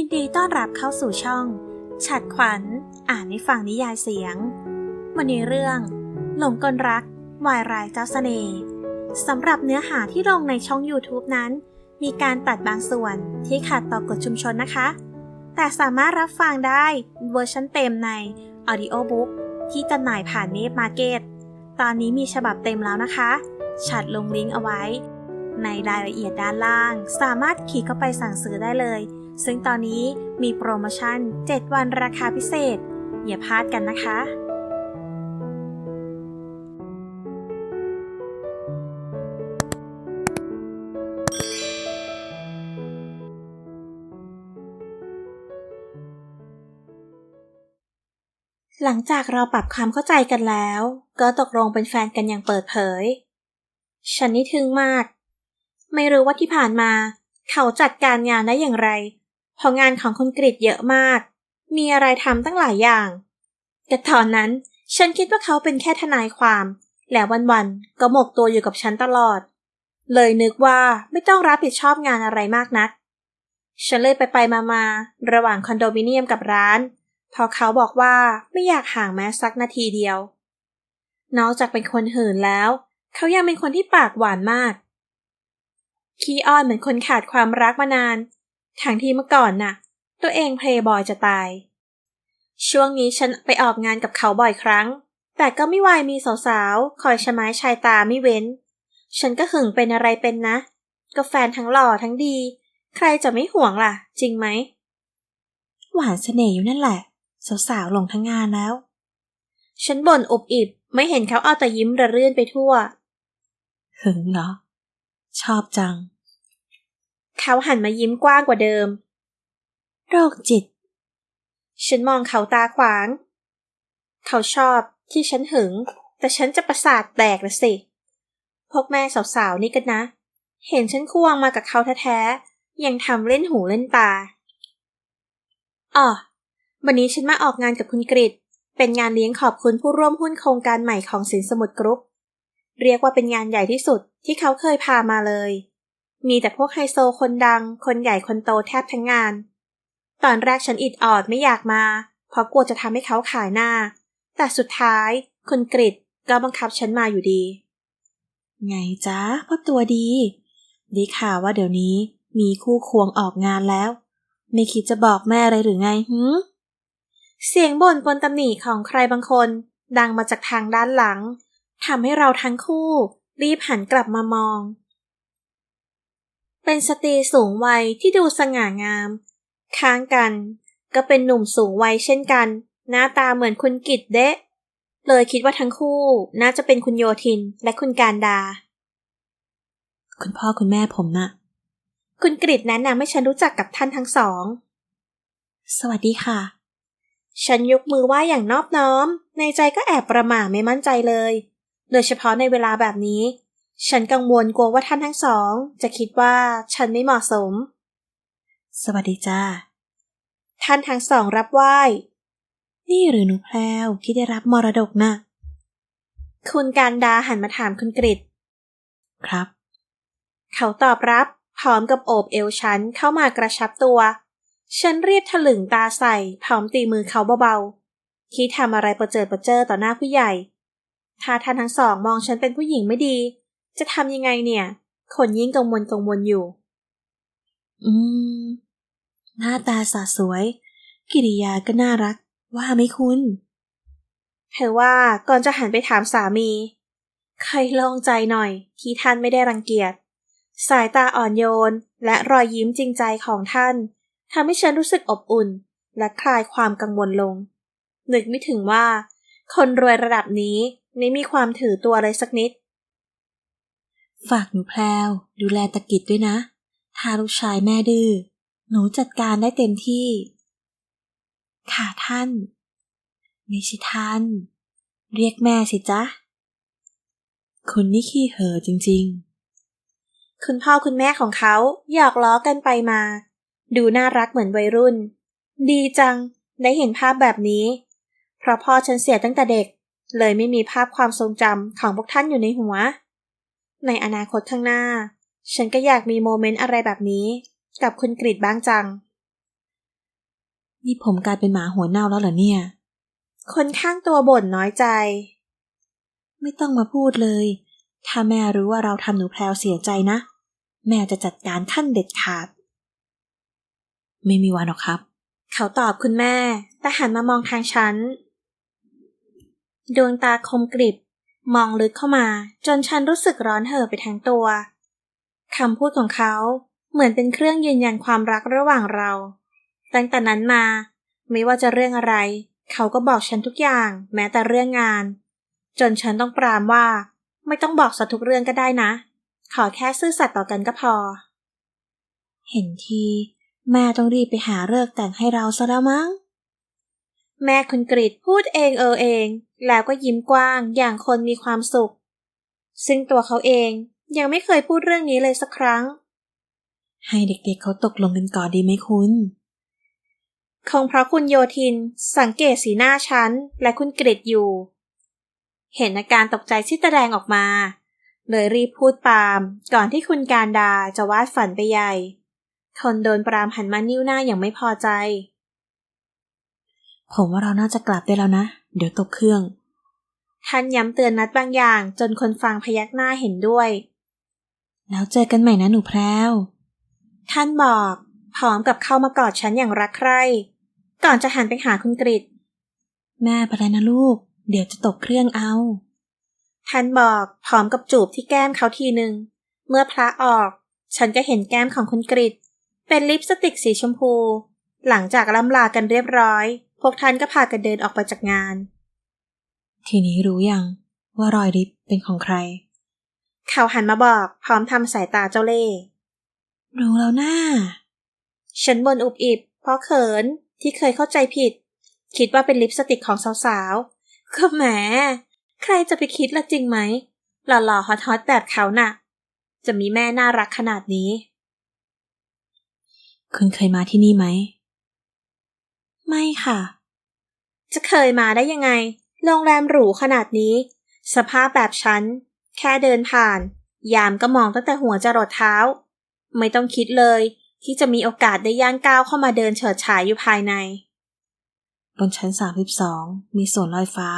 ยินดีต้อนรับเข้าสู่ช่อง ฉัดขวัญ อ่านให้ฟังนิยายเสียง วันนี้เรื่อง หลงกลรัก วายรายเจ้าเสน่ห์สำหรับเนื้อหาที่ลงในช่อง YouTube นั้น มีการตัดบางส่วนที่ขัดต่อกฎชุมชนนะคะ แต่สามารถรับฟังได้เวอร์ชันเต็มใน Audiobook ที่จำหน่ายผ่านเมฟมาร์เก็ตตอนนี้มีฉบับเต็มแล้วนะคะ ฉัดลงลิงก์เอาไว้ ในรายละเอียดด้านล่าง สามารถคลิกเข้าไปสั่งซื้อได้เลย ซึ่งตอนนี้มีโปรโมชั่น 7 วันราคาพิเศษ อย่าพลาดกันนะคะ หลังจากเราปรับความเข้าใจกันแล้ว ก็ตกลงเป็นแฟนกันอย่างเปิดเผย ฉันนี่ทึ่งมาก ไม่รู้ว่าที่ผ่านมา เขาจัดการงานได้อย่างไร เพราะงานของคุณกริดเยอะมาก มีอะไรทำตั้งหลายอย่าง แต่ตอนนั้นฉันคิดว่าเขาเป็นแค่ทนายความ แล้ววันๆก็หมกตัวอยู่กับฉันตลอด เลยนึกว่าไม่ต้องรับผิดชอบงานอะไรมากนัก ฉันเลยไปไปมามาๆระหว่างคอนโดมิเนียมกับร้าน พอเขาบอกว่าไม่อยากห่างแม้สักนาทีเดียว นอกจากเป็นคนหื่นแล้ว เขายังเป็นคนที่ปากหวานมากขี้อ้อนเหมือนคนขาดความรักมานาน ทั้งที่เมื่อก่อนน่ะ ตัวเองเพลย์บอยจะตาย ช่วงนี้ฉันไปออกงานกับเขาบ่อยครั้ง แต่ก็ไม่วายมีสาวๆ คอยชะไม้ชายตาไม่เว้น ฉันก็หึงเป็นอะไรเป็นนะ ก็แฟนทั้งหล่อทั้งดี ใครจะไม่ห่วงล่ะ จริงไหม หวานเสน่ห์อยู่นั่นแหละ สาวๆหลงทั้งงานแล้ว ฉันบ่นอบอิบไม่เห็นเขาเอาแต่ยิ้มระเรื่อนไปทั่ว หึงเหรอ ชอบจัง เขาหันมายิ้มกว้างกว่าเดิม โรคจิต ฉันมองเขาตาขวาง เขาชอบที่ฉันหึง แต่ฉันจะประสาทแตกละสิ พวกแม่สาวๆนี่กันนะ เห็นฉันควงมากับเขาแท้ๆ ยังทำเล่นหูเล่นตาอ๋อวันนี้ฉันมาออกงานกับคุณกริดเป็นงานเลี้ยงขอบคุณผู้ร่วมหุ้นโครงการใหม่ของสินสมุทรกรุ๊ป เรียกว่าเป็นงานใหญ่ที่สุดที่เขาเคยพามาเลย มีแต่พวกไฮโซคนดัง คนใหญ่คนโตแทบทั้งงาน ตอนแรกฉันอิดออดไม่อยากมา เพราะกลัวจะทำให้เขาขายหน้า แต่สุดท้ายคุณกริดก็บังคับฉันมาอยู่ดี ไงจ๊ะพ่อตัวดีด้ข่าวว่าเดี๋ยวนี้มีคู่ควงออกงานแล้ว ไม่คิดจะบอกแม่เลยหรือไงหืเสียงบ่นปนตำหนิของใครบางคน ดังมาจากทางด้านหลังทำให้เราทั้งคู่ รีบหันกลับมามอง เป็นสตรีสูงวัยที่ดูสง่างาม ค้างกัน ก็เป็นหนุ่มสูงวัยเช่นกัน หน้าตาเหมือนคุณกิตเดะเลยคิดว่าทั้งคู่น่าจะเป็นคุณโยทินและคุณการดา คุณพ่อคุณแม่ผมนะ่ะ คุณกริดแนะนำให้ฉันรู้จักกับท่านทั้งสอง สวัสดีค่ะ ฉันยกมือไหว้อย่างนอบน้อม ในใจก็แอบประหม่าไม่มั่นใจเลย โดยเฉพาะในเวลาแบบนี้ ฉันกังวลกลัวว่าท่านทั้งสอง จะคิดว่าฉันไม่เหมาะสม สวัสดีจ้า ท่านทั้งสองรับไหว้ นี่หรือหนูแพรวที่ได้รับมรดกนะ่ะ คุณการดาหันมาถามคุณกริดครับ เขาตอบรับพร้อมกับโอบเอวฉันเข้ามากระชับตัว ฉันรีบถลึงตาใส่พร้อมตีมือเขาเบาๆ ที่ทำอะไรประเจิดประเจิอต่อหน้าผู้ใหญ่ ถ้าท่านทั้งสองมองฉันเป็นผู้หญิงไม่ดี จะทำยังไงเนี่ย คนยิ่งกังวลกังวลอยู่ อืม หน้าตาสาสวย กิริยาก็น่ารัก ว่าไหม่คุณเธอว่าก่อนจะหันไปถามสามี ใครโล่งใจหน่อยที่ท่านไม่ได้รังเกียจ สายตาอ่อนโยน และรอยยิ้มจริงใจของท่านทำให้ฉันรู้สึกอบอุ่น และคลายความกังวลลง นึกไม่ถึงว่า คนรวยระดับนี้ไม่มีความถือตัวเลยสักนิด ฝากหนูแพรวดูแลตะกิดด้วยนะ ถ้าลูกชายแม่ดื้อ หนูจัดการได้เต็มที่ ค่ะท่าน ไม่ใช่ท่าน เรียกแม่สิจ๊ะคุณนี่ขี้เห่อจริงๆ คุณพ่อคุณแม่ของเขาหยอกล้อกันไปมา ดูน่ารักเหมือนวัยรุ่น ดีจัง ได้เห็นภาพแบบนี้ เพราะพ่อฉันเสียตั้งแต่เด็ก เลยไม่มีภาพความทรงจำของพวกท่านอยู่ในหัว ในอนาคตข้างหน้า ฉันก็อยากมีโมเมนต์อะไรแบบนี้ กับคุณกริดบ้างจัง นี่ผมกลายเป็นหมาหัวเน่าแล้วเหรอเนี่ย คนข้างตัวบ่นน้อยใจ ไม่ต้องมาพูดเลย ถ้าแม่รู้ว่าเราทำหนูแพลวเสียใจนะ แม่จะจัดการขั้นเด็ดขาด ไม่มีวันหรอกครับ เขาตอบคุณแม่ แต่หันมามองทางฉัน ดวงตาคมกริบ มองลึกเข้ามาจนฉันรู้สึกร้อนเห่อไปทั้งตัวคำพูดของเขาเหมือนเป็นเครื่องยืนยันความรักระหว่างเรา ตั้งแต่นั้นมา ไม่ว่าจะเรื่องอะไร เขาก็บอกฉันทุกอย่างแม้แต่เรื่องงาน จนฉันต้องปรามว่า ไม่ต้องบอกสักทุกเรื่องก็ได้นะ ขอแค่ซื่อสัตย์ต่อกันก็พอ เห็นที แม่ต้องรีบไปหาเลิกแต่งให้เราซะแล้วมั้ง แม่คุณกริดพูดเองเออเอง แล้วก็ยิ้มกว้างอย่างคนมีความสุข ซึ่งตัวเขาเองยังไม่เคยพูดเรื่องนี้เลยสักครั้ง ให้เด็กๆเขาตกลงกันก่อนดีไหมคุณ คงเพราะคุณโยทินสังเกตสีหน้าฉันและคุณกริดอยู่ เห็นอาการตกใจที่แสดงออกมา เลยรีบพูดปามก่อนที่คุณการดาจะวาดฝันไปใหญ่คนโดนปรามหันมานิ้วหน้าอย่างไม่พอใจ ผมว่าเราน่าจะกลับได้แล้วนะ เดี๋ยวตกเครื่อง ท่านย้ำเตือนนัดบางอย่าง จนคนฟังพยักหน้าเห็นด้วย แล้วเจอกันใหม่นะหนูแพรว ท่านบอก พร้อมกับเข้ามากอดฉันอย่างรักใคร่ ก่อนจะหันไปหาคุณกริดแม่ไปแล้วนะลูก เดี๋ยวจะตกเครื่องเอา ท่านบอกพร้อมกับจูบที่แก้มเขาทีหนึ่ง เมื่อพระออก ฉันก็เห็นแก้มของคุณกริดเป็นลิปสติกสีชมพู หลังจากล่ำลากันเรียบร้อย พวกท่านก็พากันเดินออกไปจากงาน ทีนี้รู้ยังว่ารอยริบเป็นของใคร เขาหันมาบอกพร้อมทำสายตาเจ้าเล่ห์รู้แล้วนะ่าฉันบนอุบอิบเพราะเขินที่เคยเข้าใจผิด คิดว่าเป็นลิปสติกของสาวๆ ก็แหม ใครจะไปคิดละจริงไหม หล่อๆฮอตๆแบบเขาน่ะ จะมีแม่น่ารักขนาดนี้ คุณเคยมาที่นี่ไหม ไม่ค่ะ จะเคยมาได้ยังไง โรงแรมหรูขนาดนี้ สภาพแบบฉัน แค่เดินผ่าน ยามก็มองตั้งแต่หัวจรดเท้า ไม่ต้องคิดเลย ที่จะมีโอกาสได้ย่างก้าวเข้ามาเดินเฉิดฉายอยู่ภายใน บนชั้นสามสิบสองมีสวนลอยฟ้า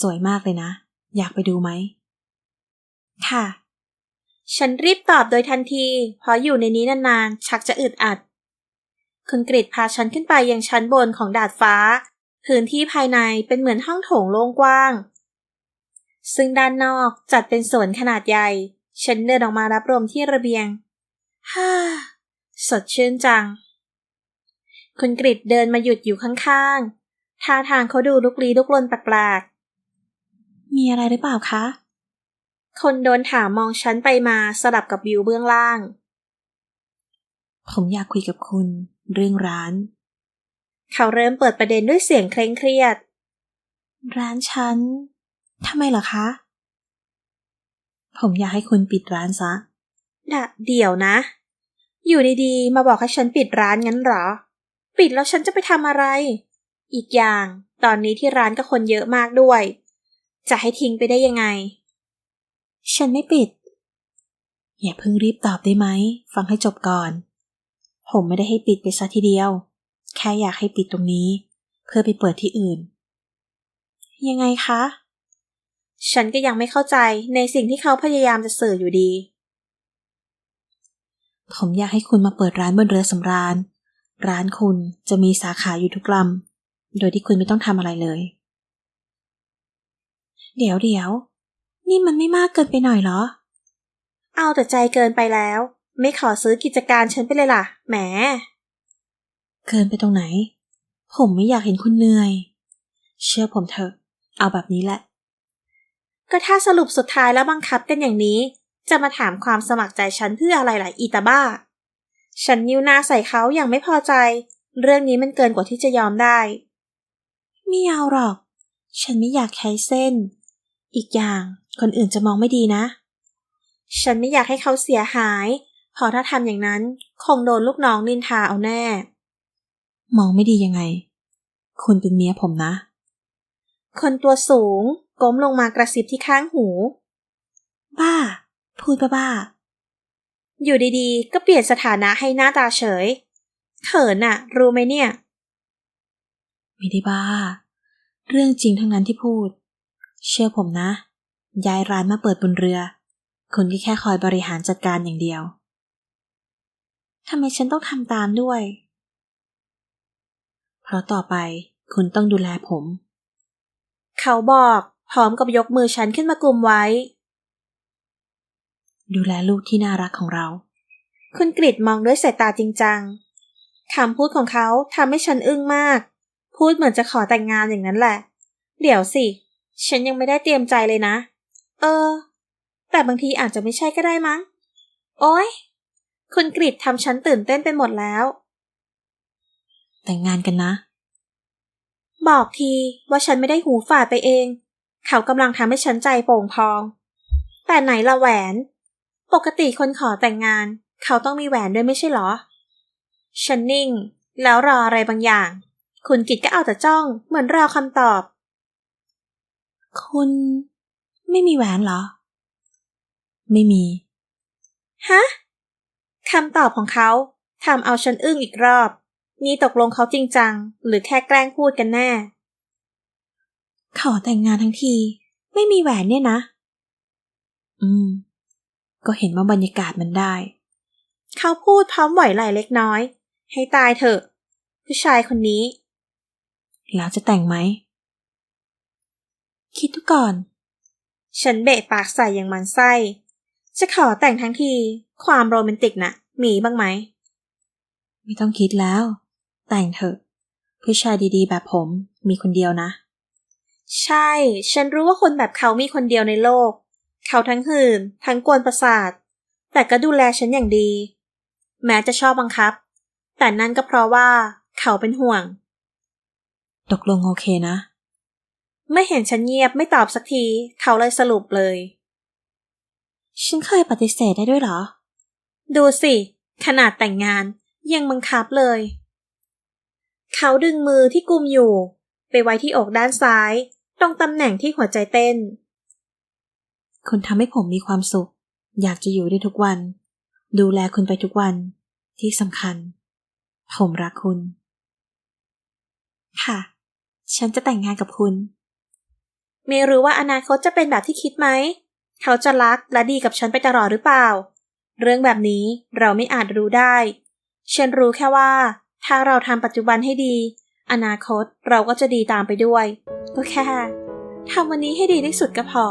สวยมากเลยนะ อยากไปดูไหม ค่ะ ฉันรีบตอบโดยทันที เพราะอยู่ในนี้นานๆ ชักจะอึดอัด คุณกริดพาฉันขึ้นไปยังชั้นบนของดาดฟ้า พื้นที่ภายในเป็นเหมือนห้องโถงโล่งกว้าง ซึ่งด้านนอกจัดเป็นสวนขนาดใหญ่ ฉันเดินออกมารับลมที่ระเบียง ฮ่า สดชื่นจัง คุณกริดเดินมาหยุดอยู่ข้างๆ ท่าทางเขาดูลุกลี้ลุกลนแปลกๆ มีอะไรหรือเปล่าคะ คนโดนถามมองฉันไปมาสลับกับวิวเบื้องล่าง ผมอยากคุยกับคุณ เรื่องร้าน เขาเริ่มเปิดประเด็นด้วยเสียงเคร่งเครียด ร้านฉันทำไมเหรอคะ ผมอยากให้คุณปิดร้านซะดะเดี๋ยวนะ อยู่ดีๆ มาบอกให้ฉันปิดร้านงั้นเหรอ ปิดแล้วฉันจะไปทำอะไร อีกอย่าง ตอนนี้ที่ร้านก็คนเยอะมากด้วย จะให้ทิ้งไปได้ยังไง ฉันไม่ปิด อย่าเพิ่งรีบตอบได้ไหม ฟังให้จบก่อน ผมไม่ได้ให้ปิดไปซะทีเดียว แค่อยากให้ปิดตรงนี้ เพื่อไปเปิดที่อื่น ยังไงคะ ฉันก็ยังไม่เข้าใจในสิ่งที่เขาพยายามจะสื่ออยู่ดี ผมอยากให้คุณมาเปิดร้านบนเรือสำราญ ร้านคุณจะมีสาขาอยู่ทุกลำโดยที่คุณไม่ต้องทำอะไรเลย เดี๋ยวเดี๋ยวนี่มันไม่มากเกินไปหน่อยเหรอ เอาแต่ใจเกินไปแล้ว ไม่ขอซื้อกิจการฉันไปเลยล่ะ แหม เกินไปตรงไหน ผมไม่อยากเห็นคุณเหนื่อย เชื่อผมเถอะ เอาแบบนี้แหละ ก็ถ้าสรุปสุดท้ายแล้วบังคับกันอย่างนี้ จะมาถามความสมัครใจฉันเพื่ออะไรล่ะอีตาบ้า ฉันนิ้วหน้าใส่เขาอย่างไม่พอใจ เรื่องนี้มันเกินกว่าที่จะยอมได้ไม่เอาหรอก ฉันไม่อยากใช้เส้น อีกอย่างคนอื่นจะมองไม่ดีนะ ฉันไม่อยากให้เขาเสียหายเพราะถ้าทำอย่างนั้นคงโดนลูกน้องนินทาเอาแน่ มองไม่ดียังไง คุณเป็นเมียผมนะ คนตัวสูงก้มลงมากระซิบที่ข้างหู บ้า พูดบ้าบ้าอยู่ดีๆ ก็เปลี่ยนสถานะให้หน้าตาเฉย เขินอะรู้ไหมเนี่ย ไม่ได้บ้า เรื่องจริงทั้งนั้นที่พูด เชื่อผมนะ ย้ายร้านมาเปิดบนเรือ คุณก็แค่คอยบริหารจัดการอย่างเดียว ทำไมฉันต้องทำตามด้วย เพราะต่อไปคุณต้องดูแลผม เขาบอกพร้อมกับยกมือฉันขึ้นมากลุมไว้ ดูแลลูกที่น่ารักของเรา คุณกริดมองด้วยสายตาจริงจังคำพูดของเขาทำให้ฉันอึ้งมาก พูดเหมือนจะขอแต่งงานอย่างนั้นแหละ เดี๋ยวสิ ฉันยังไม่ได้เตรียมใจเลยนะ เออ แต่บางทีอาจจะไม่ใช่ก็ได้มั้ง โอ้ย คุณกริดทำฉันตื่นเต้นไปหมดแล้ว แต่งงานกันนะ บอกทีว่าฉันไม่ได้หูฝาดไปเอง เขากำลังทำให้ฉันใจโป่งพอง แต่ไหนละแหวน ปกติคนขอแต่งงาน เขาต้องมีแหวนด้วยไม่ใช่เหรอ ฉันนิ่ง แล้วรออะไรบางอย่าง คุณกิตก็เอาแต่จ้องเหมือนรอคำตอบ คุณไม่มีแหวนเหรอ ไม่มี ฮะ คำตอบของเขาทำเอาฉันอึ้งอีกรอบ นี่ตกลงเขาจริงจัง หรือแค่แกล้งพูดกันแน่ ขอแต่งงานทั้งที ไม่มีแหวนเนี่ยนะ อืม ก็เห็นว่าบรรยากาศมันได้ เขาพูดพร้อมไหวไหลเล็กน้อย ให้ตายเถอะ ผู้ชายคนนี้ แล้วจะแต่งไหม คิดดูก่อน ฉันเบะปากใส่อย่างมันไส้ จะขอแต่งทั้งที ความโรแมนติกน่ะ มีบ้างไหม ไม่ต้องคิดแล้ว แต่งเถอะ ผู้ชายดีๆ แบบผมมีคนเดียวนะ ใช่ ฉันรู้ว่าคนแบบเขามีคนเดียวในโลก เขาทั้งหื่น ทั้งกวนประสาท แต่ก็ดูแลฉันอย่างดี แม้จะชอบบังคับ แต่นั่นก็เพราะว่าเขาเป็นห่วง ตกลงโอเคนะ ไม่เห็นฉันเงียบไม่ตอบสักที เขาเลยสรุปเลย ฉันเคยปฏิเสธได้ด้วยเหรอ ดูสิ ขนาดแต่งงานยังบังคับเลย เขาดึงมือที่กุมอยู่ ไปไว้ที่อกด้านซ้าย ตรงตำแหน่งที่หัวใจเต้น คุณทำให้ผมมีความสุข อยากจะอยู่ได้ทุกวัน ดูแลคุณไปทุกวัน ที่สำคัญ ผมรักคุณ ค่ะ ฉันจะแต่งงานกับคุณ ไม่รู้ว่าอนาคตจะเป็นแบบที่คิดไหม เขาจะรักและดีกับฉันไปตลอดหรือเปล่า เรื่องแบบนี้เราไม่อาจรู้ได้ฉันรู้แค่ว่า ถ้าเราทำปัจจุบันให้ดี อนาคตเราก็จะดีตามไปด้วย ก็แค่ทำวันนี้ให้ดีที่สุดก็พอ